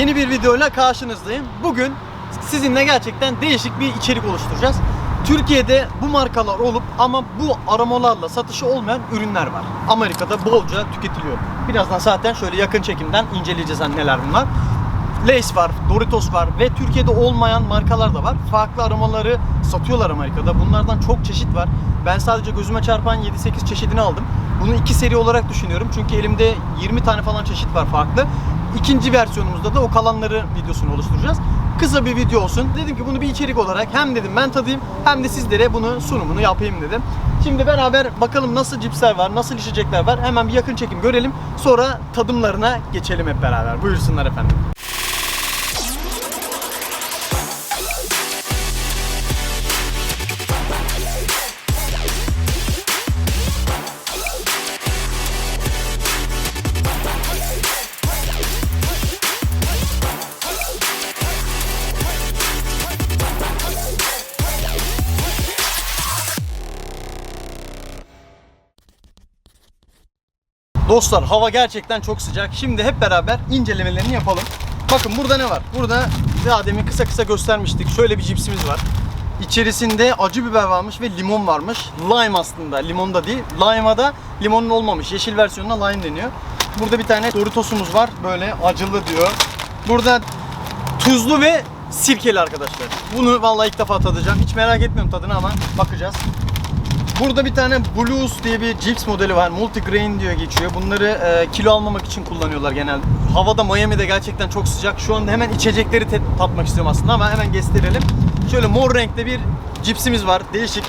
Yeni bir videoyla karşınızdayım. Bugün sizinle gerçekten değişik bir içerik oluşturacağız. Türkiye'de bu markalar olup ama bu aromalarla satışı olmayan ürünler var. Amerika'da bolca tüketiliyor. Birazdan zaten şöyle yakın çekimden inceleyeceğiz hani neler bunlar. Lay's var, Doritos var ve Türkiye'de olmayan markalar da var. Farklı aromaları satıyorlar Amerika'da. Bunlardan çok çeşit var. Ben sadece gözüme çarpan 7-8 çeşidini aldım. Bunu iki seri olarak düşünüyorum. Çünkü elimde 20 tane falan çeşit var farklı. İkinci versiyonumuzda da o kalanları videosunu oluşturacağız. Kısa bir video olsun. Dedim ki bunu bir içerik olarak hem dedim ben tadayım hem de sizlere bunu sunumunu yapayım dedim. Şimdi beraber bakalım nasıl cipsler var, nasıl içecekler var. Hemen bir yakın çekim görelim. Sonra tadımlarına geçelim hep beraber. Buyursunlar efendim. Dostlar hava gerçekten çok sıcak. Şimdi hep beraber incelemelerini yapalım. Bakın burada ne var? Burada daha demin kısa kısa göstermiştik. Şöyle bir cipsimiz var. İçerisinde acı biber varmış ve limon varmış. Lime aslında, limon da değil. Lime'a da limonun olmamış. Yeşil versiyonuna lime deniyor. Burada bir tane Doritos'umuz var. Böyle acılı diyor. Burada tuzlu ve sirkeli arkadaşlar. Bunu vallahi ilk defa tadacağım. Hiç merak etmiyorum tadını ama bakacağız. Burada bir tane Blues diye bir cips modeli var. Multigrain diyor geçiyor. Bunları e, kilo almamak için kullanıyorlar genelde. Havada Miami'de gerçekten çok sıcak. Şu anda hemen içecekleri tatmak istiyorum aslında ama hemen gösterelim. Şöyle mor renkte bir cipsimiz var. Değişik.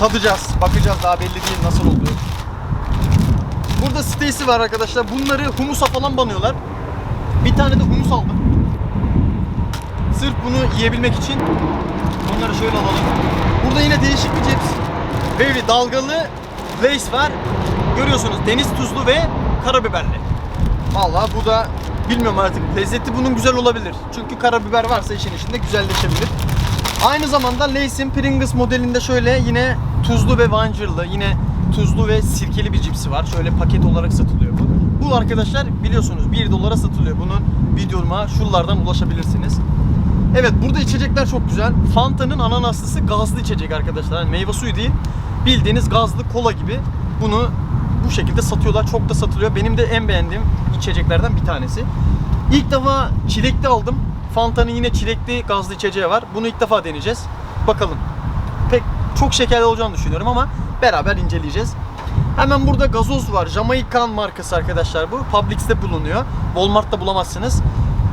Tadacağız. Bakacağız daha belli değil nasıl olduğu. Burada Stacy var arkadaşlar. Bunları humusa falan banıyorlar. Bir tane de humus aldım. Sırf bunu yiyebilmek için. Onları şöyle alalım. Burada yine değişik bir cips. Böyle dalgalı lace var. Görüyorsunuz deniz tuzlu ve karabiberli. Vallahi bu da bilmiyorum artık lezzeti bunun güzel olabilir. Çünkü karabiber varsa işin içinde güzelleşebilir. Aynı zamanda Lay's'in Pringles modelinde şöyle yine tuzlu ve vancırlı, yine tuzlu ve sirkeli bir cipsi var. Şöyle paket olarak satılıyor bu. Bu arkadaşlar biliyorsunuz 1 dolara satılıyor. Bunun videoma şuralardan ulaşabilirsiniz. Evet burada içecekler çok güzel. Fanta'nın ananaslısı gazlı içecek arkadaşlar. Yani meyve suyu değil. Bildiğiniz gazlı kola gibi. Bunu bu şekilde satıyorlar. Çok da satılıyor. Benim de en beğendiğim içeceklerden bir tanesi. İlk defa çilekli aldım. Fanta'nın yine çilekli gazlı içeceği var. Bunu ilk defa deneyeceğiz. Bakalım. Pek çok şekerli olacağını düşünüyorum ama beraber inceleyeceğiz. Hemen burada gazoz var. Jamaican markası arkadaşlar bu. Publix'te bulunuyor. Walmart'ta bulamazsınız.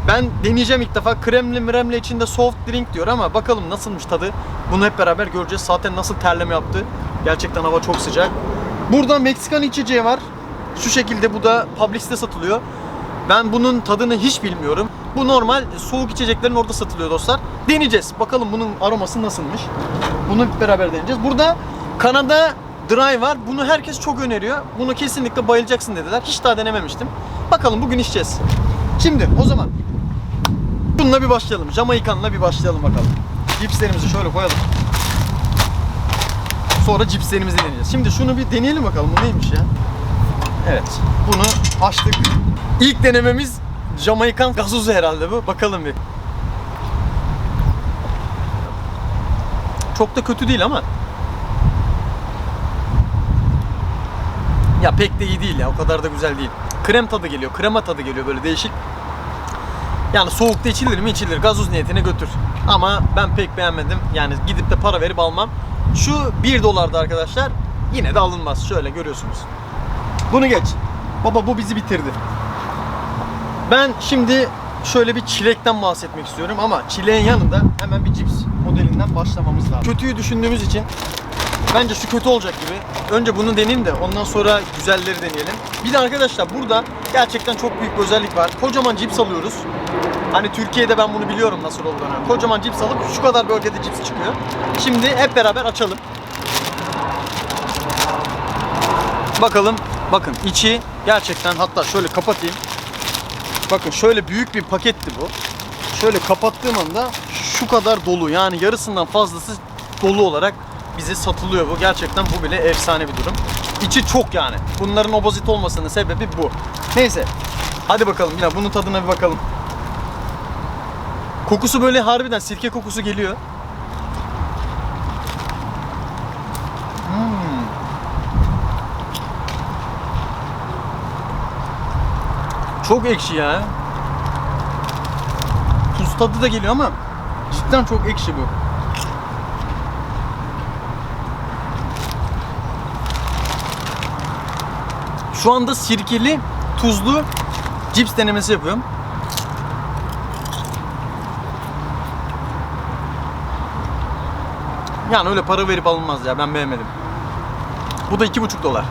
Ben deneyeceğim ilk defa. Kremli mremli içinde soft drink diyor ama bakalım nasılmış tadı. Bunu hep beraber göreceğiz. Zaten nasıl terleme yaptı. Gerçekten hava çok sıcak. Burada Meksikan içeceği var. Şu şekilde bu da Publix'te satılıyor. Ben bunun tadını hiç bilmiyorum. Bu normal soğuk içeceklerin orada satılıyor dostlar. Deneyeceğiz. Bakalım bunun aroması nasılmış. Bunu hep beraber deneyeceğiz. Burada Kanada Dry var. Bunu herkes çok öneriyor. Bunu kesinlikle bayılacaksın dediler. Hiç daha denememiştim. Bakalım bugün içeceğiz. Şimdi o zaman bununla bir başlayalım. Jamaikan'la bir başlayalım bakalım. Cipslerimizi şöyle koyalım. Sonra cipslerimizi deneyeceğiz. Şimdi şunu bir deneyelim bakalım. Bu neymiş ya? Evet. Bunu açtık. İlk denememiz Jamaikan gazozu herhalde bu. Bakalım bir. Çok da kötü değil ama. Ya pek de iyi değil ya. O kadar da güzel değil. Krem tadı geliyor. Krema tadı geliyor böyle değişik. Yani soğukta içilir mi içilir. Gazoz niyetine götür. Ama ben pek beğenmedim. Yani gidip de para verip almam. Şu 1 dolardı arkadaşlar. Yine de alınmaz. Şöyle görüyorsunuz. Bunu geç. Baba bu bizi bitirdi. Ben şimdi şöyle bir çilekten bahsetmek istiyorum ama çileğin yanında hemen bir cips modelinden başlamamız lazım. Kötüyü düşündüğümüz için bence şu kötü olacak gibi. Önce bunu deneyeyim de ondan sonra güzelleri deneyelim. Bir de arkadaşlar burada gerçekten çok büyük bir özellik var. Kocaman cips alıyoruz. Hani Türkiye'de ben bunu biliyorum nasıl olduğunu. Kocaman cips alıp şu kadar bölgede cips çıkıyor. Şimdi hep beraber açalım. Bakalım. Bakın içi gerçekten hatta şöyle kapatayım. Bakın şöyle büyük bir paketti bu. Şöyle kapattığım anda şu kadar dolu yani yarısından fazlası dolu olarak bize satılıyor bu. Gerçekten bu bile efsane bir durum. İçi çok yani. Bunların obozit olmasının sebebi bu. Neyse. Hadi bakalım yine bunun tadına bir bakalım. Kokusu böyle harbiden sirke kokusu geliyor. Hmm. Çok ekşi ya. Tuz tadı da geliyor ama cidden çok ekşi bu. Şu anda sirkeli, tuzlu cips denemesi yapıyorum. Yani öyle para verip alınmaz ya ben beğenmedim. Bu da iki buçuk dolar.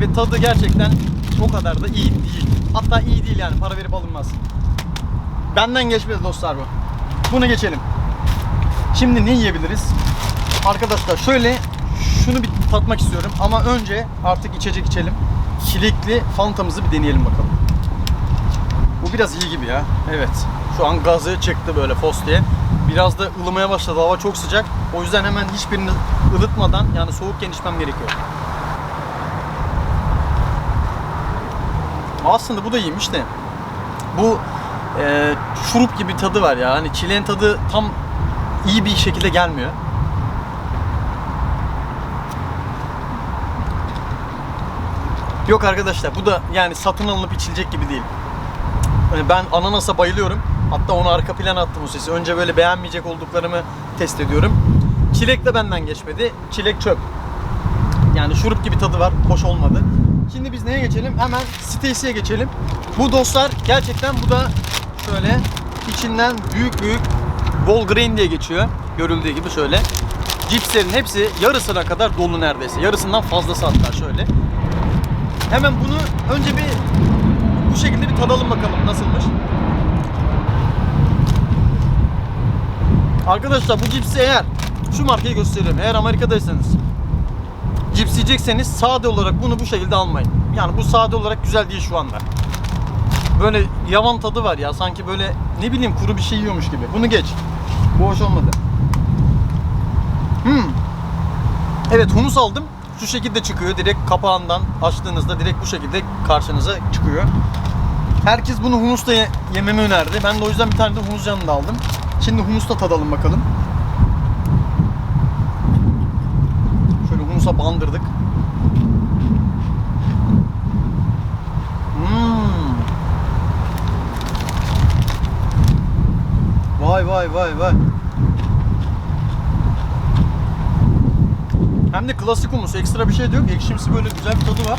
Ve tadı gerçekten o kadar da iyi değil. Hatta iyi değil yani para verip alınmaz. Benden geçmez dostlar bu. Bunu geçelim. Şimdi ne yiyebiliriz? Arkadaşlar şöyle şunu bir tatmak istiyorum ama önce artık içecek içelim. Çilekli Fanta'mızı bir deneyelim bakalım. Bu biraz iyi gibi ya. Evet. Şu an gazı çıktı böyle fos diye. Biraz da ılımaya başladı. Hava çok sıcak. O yüzden hemen hiçbirini ılıtmadan yani soğukken içmem gerekiyor. Aslında bu da iyiymiş de. Bu e, şurup gibi tadı var ya. Hani çileğin tadı tam iyi bir şekilde gelmiyor. Yok arkadaşlar bu da yani satın alınıp içilecek gibi değil. Hani ben ananasa bayılıyorum. Hatta onu arka plana attım o sesi. Önce böyle beğenmeyecek olduklarımı test ediyorum. Çilek de benden geçmedi. Çilek çöp. Yani şurup gibi tadı var. Hoş olmadı. Şimdi biz neye geçelim? Hemen Stacy'ye geçelim. Bu dostlar gerçekten bu da şöyle içinden büyük büyük bol grain diye geçiyor. Görüldüğü gibi şöyle. Cipslerin hepsi yarısına kadar dolu neredeyse. Yarısından fazlası hatta şöyle. Hemen bunu önce bir bu şekilde bir tadalım bakalım nasılmış. Arkadaşlar bu cipsi eğer şu markayı gösteriyorum. Eğer Amerika'daysanız cips yiyecekseniz sade olarak bunu bu şekilde almayın. Yani bu sade olarak güzel değil şu anda. Böyle yavan tadı var ya sanki böyle ne bileyim kuru bir şey yiyormuş gibi. Bunu geç. Bu hoş olmadı. Hmm. Evet humus aldım. Şu şekilde çıkıyor. Direkt kapağından açtığınızda direkt bu şekilde karşınıza çıkıyor. Herkes bunu humusla ye- yememi önerdi. Ben de o yüzden bir tane de humus yanında aldım. Şimdi humusla tadalım bakalım. Şöyle humusa bandırdık. Hmm. Vay vay vay vay. Hem de klasik humus. Ekstra bir şey de yok. Ekşimsi böyle güzel bir tadı var.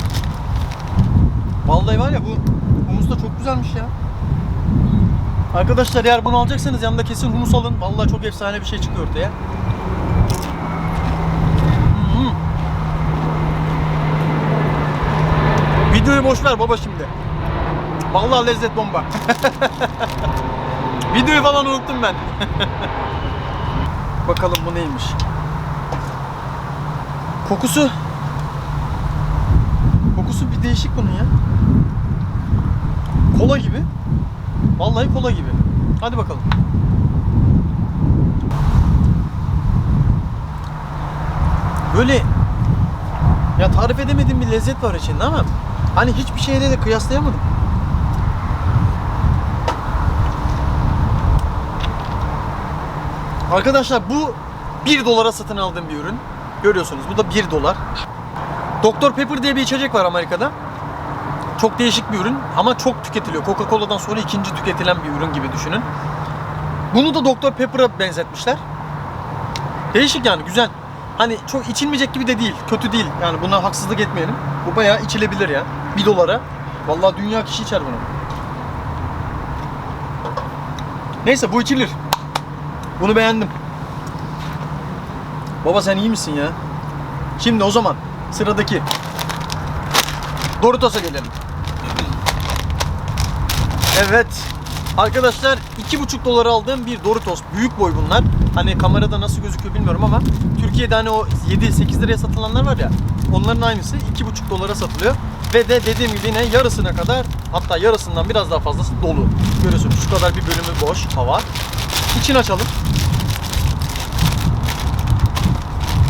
Vallahi var ya bu humus da çok güzelmiş ya. Arkadaşlar eğer bunu alacaksanız yanında kesin humus alın. Vallahi çok efsane bir şey çıkıyor ortaya. Hmm. Videoyu boş ver baba şimdi. Vallahi lezzet bomba. Videoyu falan unuttum ben. Bakalım bu neymiş. Kokusu Kokusu bir değişik bunun ya. Kola gibi. Vallahi kola gibi. Hadi bakalım. Böyle ya tarif edemediğim bir lezzet var içinde ama hani hiçbir şeyle de kıyaslayamadım. Arkadaşlar bu 1 dolara satın aldığım bir ürün. Görüyorsunuz bu da 1 dolar. Dr. Pepper diye bir içecek var Amerika'da. Çok değişik bir ürün ama çok tüketiliyor. Coca-Cola'dan sonra ikinci tüketilen bir ürün gibi düşünün. Bunu da Dr. Pepper'a benzetmişler. Değişik yani güzel. Hani çok içilmeyecek gibi de değil. Kötü değil. Yani buna haksızlık etmeyelim. Bu bayağı içilebilir ya. 1 dolara. Vallahi dünya kişi içer bunu. Neyse bu içilir. Bunu beğendim. Baba sen iyi misin ya? Şimdi o zaman sıradaki Doritos'a gelelim. Evet. Arkadaşlar 2,5 dolara aldığım bir Doritos. Büyük boy bunlar. Hani kamerada nasıl gözüküyor bilmiyorum ama Türkiye'de hani o 7-8 liraya satılanlar var ya onların aynısı 2,5 dolara satılıyor. Ve de dediğim gibi yine yarısına kadar hatta yarısından biraz daha fazlası dolu. Görüyorsunuz şu kadar bir bölümü boş hava. İçini açalım.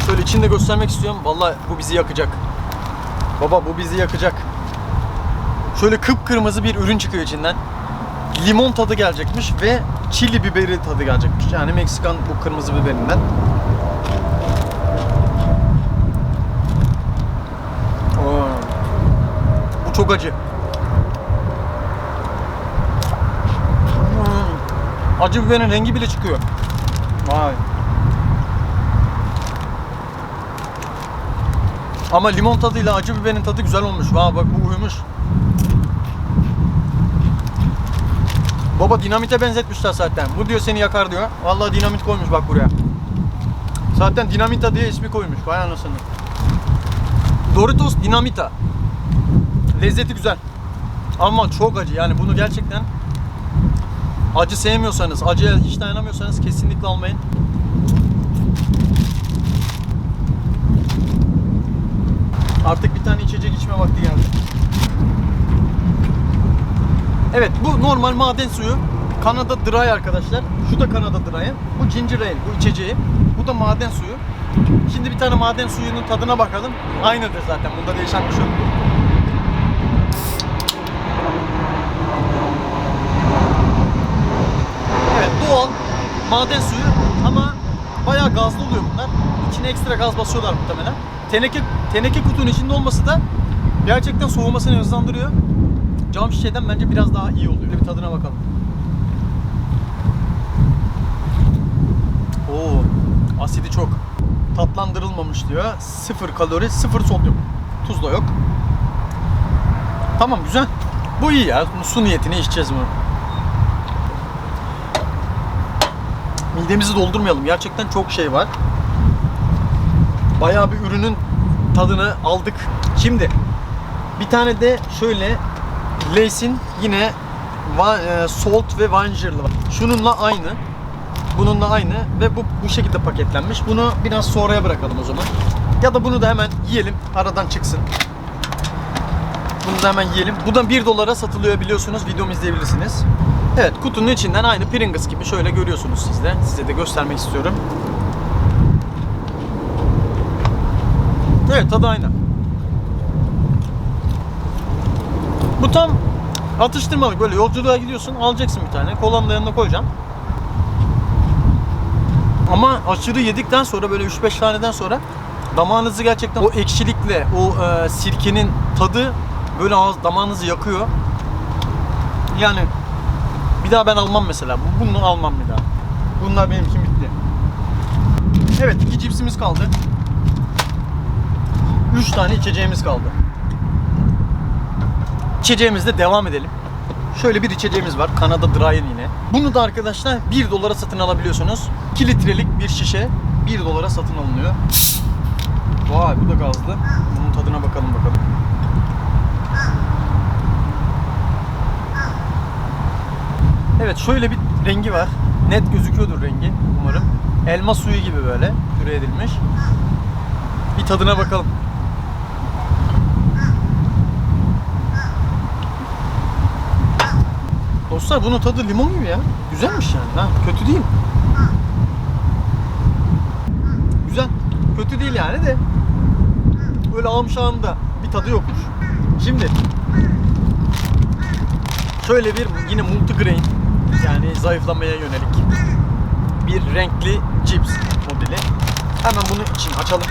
Şöyle içinde göstermek istiyorum. Vallahi bu bizi yakacak. Baba bu bizi yakacak. Şöyle kıpkırmızı bir ürün çıkıyor içinden. limon tadı gelecekmiş ve çili biberi tadı gelecekmiş. Yani Meksikan bu kırmızı biberinden. Bu çok acı. Hmm. Acı biberin rengi bile çıkıyor. Vay. Ama limon tadıyla acı biberin tadı güzel olmuş. Vay bak bu uyumuş. Baba dinamite benzetmişler zaten. Bu diyor seni yakar diyor. Vallahi dinamit koymuş bak buraya. Zaten dinamita diye ismi koymuş. Vay anasını. Doritos dinamita. Lezzeti güzel. Ama çok acı yani bunu gerçekten acı sevmiyorsanız, acıya hiç dayanamıyorsanız kesinlikle almayın. Artık bir tane içecek içme vakti geldi. Evet bu normal maden suyu. Kanada Dry arkadaşlar. Şu da Kanada Dry'ı. Bu ginger ale bu içeceği. Bu da maden suyu. Şimdi bir tane maden suyunun tadına bakalım. Aynıdır zaten. Bunda değişen bir şey yok. Evet doğal maden suyu ama bayağı gazlı oluyor bunlar. İçine ekstra gaz basıyorlar muhtemelen. Teneke teneke kutunun içinde olması da gerçekten soğumasını hızlandırıyor. Cam şişeden bence biraz daha iyi oluyor. Bir tadına bakalım. Oo, asidi çok. Tatlandırılmamış diyor. Sıfır kalori, sıfır sodyum. Tuz da yok. Tamam güzel. Bu iyi ya. Su niyetine içeceğiz bunu. Midemizi doldurmayalım. Gerçekten çok şey var. Bayağı bir ürünün tadını aldık. Şimdi bir tane de şöyle Lay's'in yine e, salt ve vangerlı var. Şununla aynı. Bununla aynı ve bu bu şekilde paketlenmiş. Bunu biraz sonraya bırakalım o zaman. Ya da bunu da hemen yiyelim. Aradan çıksın. Bunu da hemen yiyelim. Bu da 1 dolara satılıyor biliyorsunuz. Videomu izleyebilirsiniz. Evet kutunun içinden aynı Pringles gibi şöyle görüyorsunuz siz de. Size de göstermek istiyorum. Evet tadı aynı. Bu tam atıştırmalık böyle yolculuğa gidiyorsun alacaksın bir tane kolanın da yanına koyacaksın. Ama aşırı yedikten sonra böyle 3-5 taneden sonra damağınızı gerçekten o ekşilikle o e, sirkenin tadı böyle ağız damağınızı yakıyor. Yani bir daha ben almam mesela. Bunu almam bir daha. Bunlar benim için bitti. Evet iki cipsimiz kaldı. 3 tane içeceğimiz kaldı. İçeceğimizle devam edelim. Şöyle bir içeceğimiz var. Kanada Dry'ın yine. Bunu da arkadaşlar 1 dolara satın alabiliyorsunuz. 2 litrelik bir şişe 1 dolara satın alınıyor. Vay bu da gazlı. Bunun tadına bakalım bakalım. Evet şöyle bir rengi var. Net gözüküyordur rengi umarım. Elma suyu gibi böyle püre edilmiş. Bir tadına bakalım. Dostlar bunun tadı limon gibi ya. Güzelmiş yani. Ha, kötü değil. Güzel. Kötü değil yani de. Böyle amşağında bir tadı yokmuş. Şimdi şöyle bir yine multigrain yani zayıflamaya yönelik bir renkli cips modeli. Hemen bunu için açalım.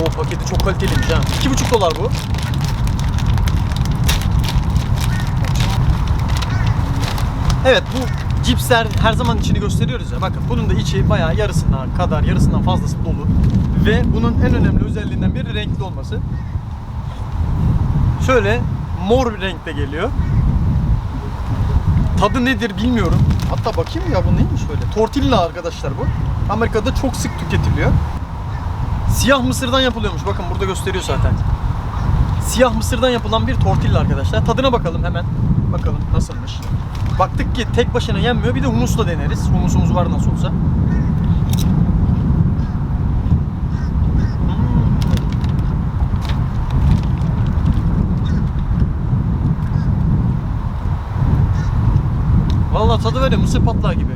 Oo paketi çok kaliteliymiş ha. 2,5 dolar bu. Evet bu cipsler her zaman içini gösteriyoruz ya. Bakın bunun da içi bayağı yarısından kadar, yarısından fazlası dolu. Ve bunun en önemli özelliğinden biri renkli olması. Şöyle mor bir renkte geliyor. Tadı nedir bilmiyorum. Hatta bakayım ya bu neymiş böyle. Tortilla arkadaşlar bu. Amerika'da çok sık tüketiliyor. Siyah mısırdan yapılıyormuş. Bakın burada gösteriyor zaten. Siyah mısırdan yapılan bir tortilla arkadaşlar. Tadına bakalım hemen. Bakalım nasılmış. Baktık ki tek başına yenmiyor. Bir de humusla deneriz. Humusumuz var nasıl olsa. Hmm. Vallahi tadı böyle mısır patlağı gibi.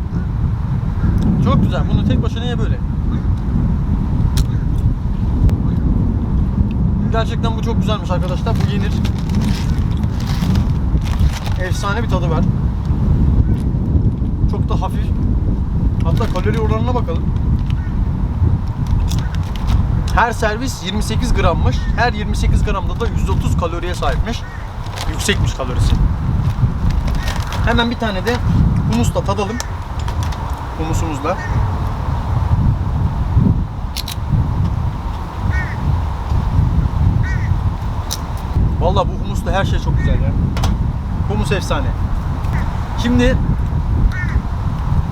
Çok güzel. Bunu tek başına ye böyle. Gerçekten bu çok güzelmiş arkadaşlar. Bu yenir. efsane bir tadı var. Çok da hafif. Hatta kalori oranına bakalım. Her servis 28 grammış. Her 28 gramda da 130 kaloriye sahipmiş. Yüksekmiş kalorisi. Hemen bir tane de humusla tadalım. Humusumuzla. Vallahi bu humusla her şey çok güzel ya. Humus efsane. Şimdi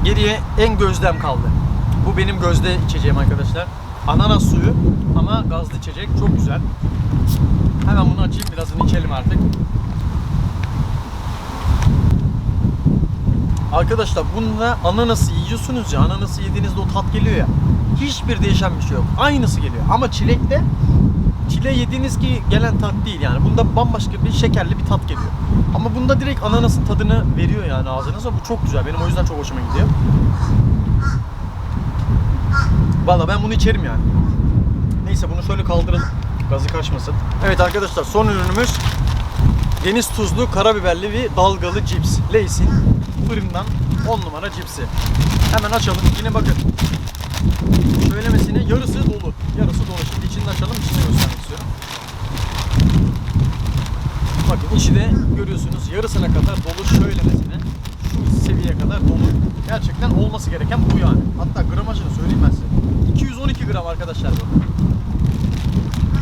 geriye en gözlem kaldı. Bu benim gözde içeceğim arkadaşlar. Ananas suyu ama gazlı içecek. Çok güzel. Hemen bunu açayım birazını içelim artık. Arkadaşlar bunda ananası yiyorsunuz ya ananası yediğinizde o tat geliyor ya. Hiçbir değişen bir şey yok. Aynısı geliyor. Ama çilekte çile yediğiniz ki gelen tat değil yani. Bunda bambaşka bir şekerli bir tat geliyor. Ama bunda direkt ananasın tadını veriyor yani ağzınıza. Bu çok güzel. Benim o yüzden çok hoşuma gidiyor. Valla ben bunu içerim yani. Neyse bunu şöyle kaldıralım. Gazı kaçmasın. Evet arkadaşlar son ürünümüz deniz tuzlu karabiberli bir dalgalı cips. Lay's'in fırından 10 numara cipsi. Hemen açalım. Yine bakın. Söylemesine yarısı dolu. Yarısı dolu. Şimdi içini açalım. İçini göstermek istiyorum. Bakın içi de görüyorsunuz yarısına kadar dolu şöylemesine. Şu seviyeye kadar dolu. Gerçekten olması gereken bu yani. Hatta gramajını söyleyeyim ben size. 212 gram arkadaşlar bu.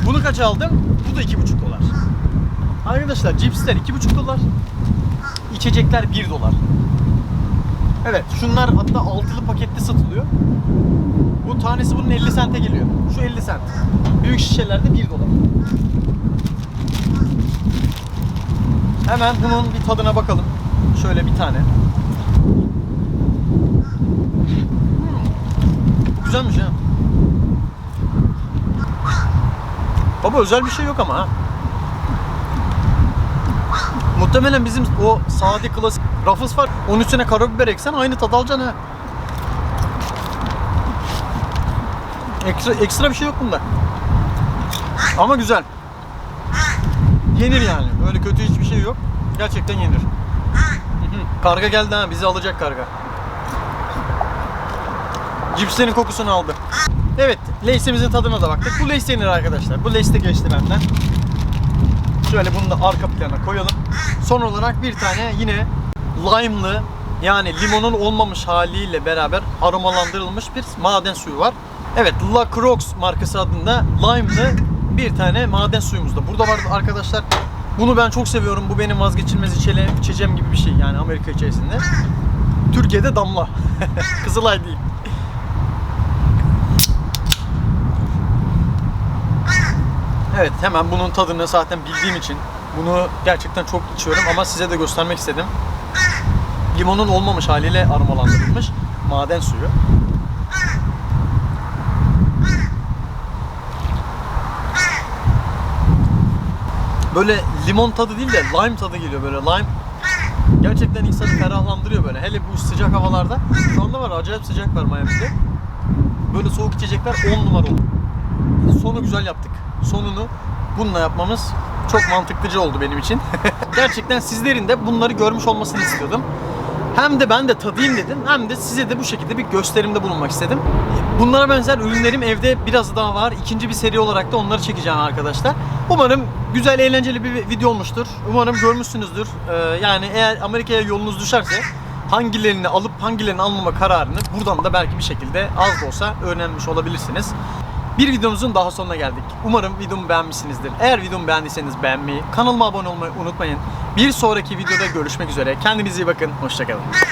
Bunu kaç aldım? Bu da 2,5 dolar. Arkadaşlar cipsler 2,5 dolar. İçecekler 1 dolar. Evet şunlar hatta altılı pakette satılıyor. Bu tanesi bunun 50 sente geliyor. Şu 50 sent. Büyük şişelerde 1 dolar. Hemen bunun bir tadına bakalım. Şöyle bir tane. Güzelmiş ha. Baba özel bir şey yok ama ha. Muhtemelen bizim o sade klasik Ruffles var. Onun üstüne karabiber eksen aynı tad alacaksın ha. Ekstra, ekstra bir şey yok bunda. Ama güzel. Yenir yani. Öyle kötü hiçbir şey yok. Gerçekten yenir. Karga geldi ha. Bizi alacak karga. Cipslerin kokusunu aldı. Evet. Lay'simizin tadına da baktık. Bu Lays yenir arkadaşlar. Bu Lays de geçti benden. Şöyle bunu da arka plana koyalım. Son olarak bir tane yine lime'lı yani limonun olmamış haliyle beraber aromalandırılmış bir maden suyu var. Evet La Croix markası adında lime'lı bir tane maden suyumuz da burada var arkadaşlar. Bunu ben çok seviyorum. Bu benim vazgeçilmez içele, içeceğim gibi bir şey yani Amerika içerisinde. Türkiye'de damla. Kızılay değil. Evet hemen bunun tadını zaten bildiğim için bunu gerçekten çok içiyorum ama size de göstermek istedim. Limonun olmamış haliyle aromalandırılmış maden suyu. Böyle limon tadı değil de lime tadı geliyor böyle lime. Gerçekten insanı ferahlandırıyor böyle. Hele bu sıcak havalarda. Şu anda var acayip sıcak var Miami'de. Böyle soğuk içecekler 10 numara olur. Sonu güzel yaptık. Sonunu bununla yapmamız çok mantıklıca oldu benim için. Gerçekten sizlerin de bunları görmüş olmasını istiyordum. Hem de ben de tadayım dedim hem de size de bu şekilde bir gösterimde bulunmak istedim. Bunlara benzer ürünlerim evde biraz daha var. İkinci bir seri olarak da onları çekeceğim arkadaşlar. Umarım güzel eğlenceli bir video olmuştur. Umarım görmüşsünüzdür. Ee, yani eğer Amerika'ya yolunuz düşerse hangilerini alıp hangilerini almama kararını buradan da belki bir şekilde az da olsa öğrenmiş olabilirsiniz. Bir videomuzun daha sonuna geldik. Umarım videomu beğenmişsinizdir. Eğer videomu beğendiyseniz beğenmeyi, kanalıma abone olmayı unutmayın. Bir sonraki videoda görüşmek üzere. Kendinize iyi bakın. Hoşçakalın.